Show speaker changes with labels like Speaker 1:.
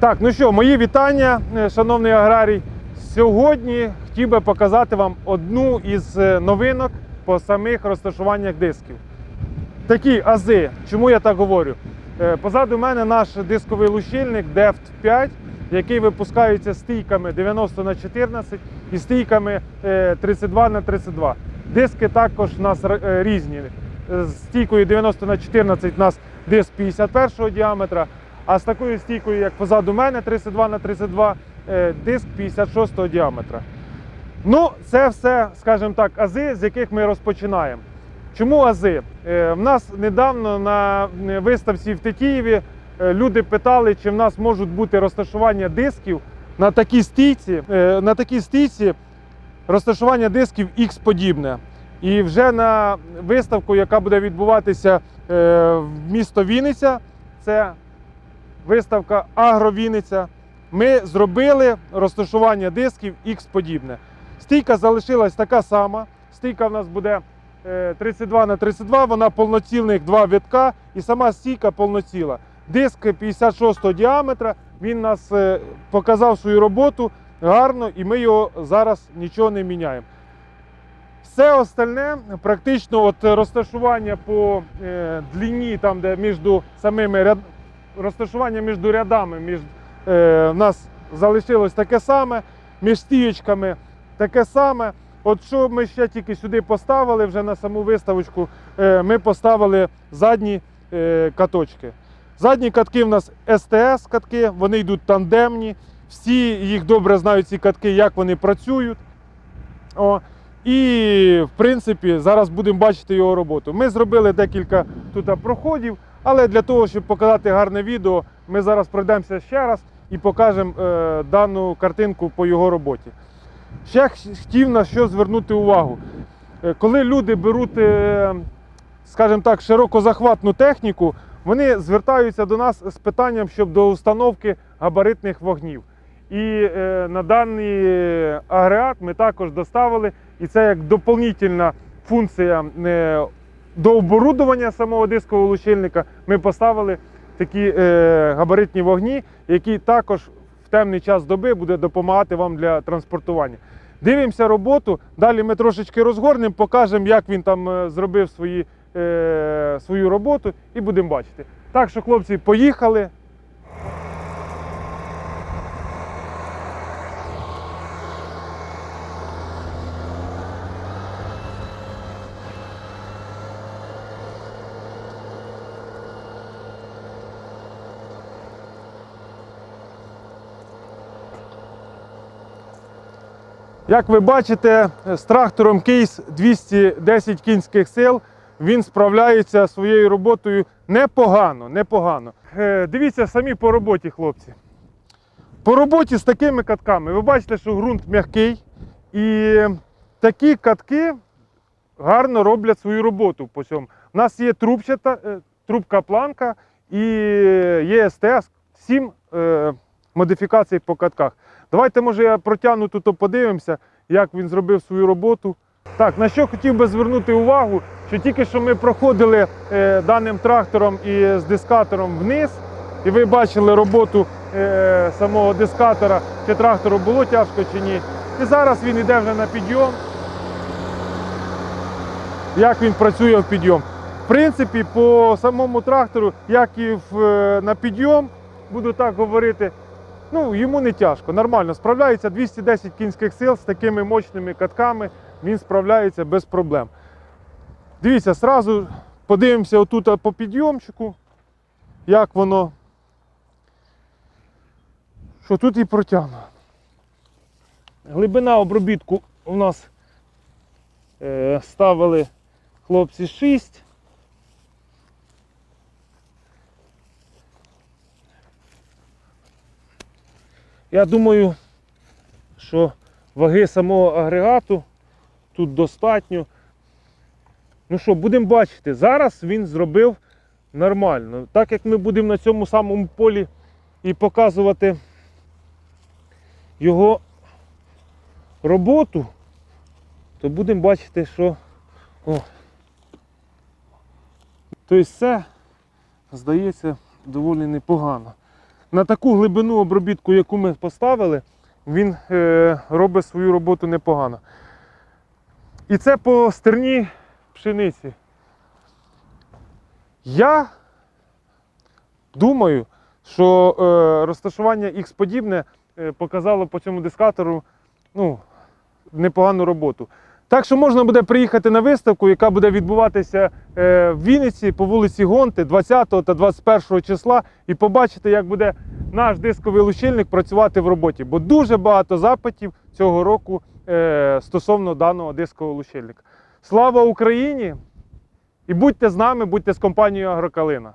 Speaker 1: Так, ну що, мої вітання, е, шановний аграрій. Сьогодні хотів би показати вам одну із е, новинок по самих розташуваннях дисків. Такі ази. Чому я так говорю? Е, Позаду мене наш дисковий лущильник DEFT 5, який випускається стійками 90 на 14 і стійками е, 32 на 32. Диски також у нас різні. З стійкою 90 на 14 у нас диск 51 діаметра, а з такою стійкою, як позаду мене, 32 на 32, е, диск 56 діаметра. Ну, це все, скажімо так, ази, з яких ми розпочинаємо. Чому ази? Е, В нас недавно на е, виставці в Тетіїві е, люди питали, чи в нас можуть бути розташування дисків на такій стійці, на такій стійці розташування дисків X подібне. І вже на виставку, яка буде відбуватися в місто Вінниця, це виставка Агровінниця, ми зробили розташування дисків X подібне. Стійка залишилась така сама. Стійка в нас буде е, 32 на 32, вона повноцільних два витка і сама стійка повноціла. Диск 56 діаметра, він нас е, показав свою роботу гарно і ми його зараз нічого не міняємо. Все остальне, практично от розташування по е, длині, там де між самими ряд... розташування між рядами, між, е, в нас залишилось таке саме, між стієчками таке саме. От що ми ще тільки сюди поставили вже на саму виставочку, е, ми поставили задні е, каточки. Задні катки в нас СТС катки, вони йдуть тандемні. Всі їх добре знають, ці катки, як вони працюють. О, і, в принципі, зараз будемо бачити його роботу. Ми зробили декілька тут проходів, але для того, щоб показати гарне відео, ми зараз пройдемося ще раз і покажемо е, дану картинку по його роботі. Ще хотів на що звернути увагу. Е, Коли люди беруть, е, скажімо так, широкозахватну техніку, вони звертаються до нас з питанням щодо установки габаритних вогнів. І е, на даний агрегат ми також доставили, і це як доповнительна функція е, до оборудування самого дискового лучильника. Ми поставили такі е, габаритні вогні, які також в темний час доби буде допомагати вам для транспортування. Дивимося роботу. Далі ми трошечки розгорнемо, покажемо, як він там е, зробив свої, е, свою роботу, і будемо бачити. Так що, хлопці, поїхали. Як ви бачите, з трактором кейс 210 кінських сил він справляється своєю роботою непогано. непогано. Е, Дивіться самі по роботі, хлопці. По роботі з такими катками ви бачите, що ґрунт м'який, і такі катки гарно роблять свою роботу по цьому. У нас є трубчата, е, трубка планка і є СТС, сім е, модифікацій по катках. Давайте, може, я протягну тут, подивимося, як він зробив свою роботу. Так, на що хотів би звернути увагу, що тільки що ми проходили е, даним трактором і з дискатором вниз, і ви бачили роботу е, самого дискатора, чи трактору було тяжко чи ні. І зараз він йде вже на підйом. Як він працює в підйом. В принципі, по самому трактору, як і в, е, на підйом, буду так говорити, ну, йому не тяжко, нормально справляється 210 кінських сил з такими мощними катками, він справляється без проблем. Дивіться, сразу подивимося отут по підйомчику, як воно. Що тут і протягну. Глибина обробітку у нас е, ставили хлопці 6. Я думаю, що ваги самого агрегату тут достатньо. Ну що, будемо бачити. Зараз він зробив нормально. Так як ми будемо на цьому самому полі і показувати його роботу, то будемо бачити, що о, тобто все здається доволі непогано. На таку глибину обробітку, яку ми поставили, він е, робить свою роботу непогано. І це по стерні пшениці. Я думаю, що е, розташування X подібне е, показало по цьому дискатору ну, непогану роботу. Так що можна буде приїхати на виставку, яка буде відбуватися е, в Вінниці по вулиці Гонти 20 та 21 числа, і побачити, як буде наш дисковий лучильник працювати в роботі. Бо дуже багато запитів цього року е, стосовно даного дискового лучильника. Слава Україні! І будьте з нами, будьте з компанією Агрокалина.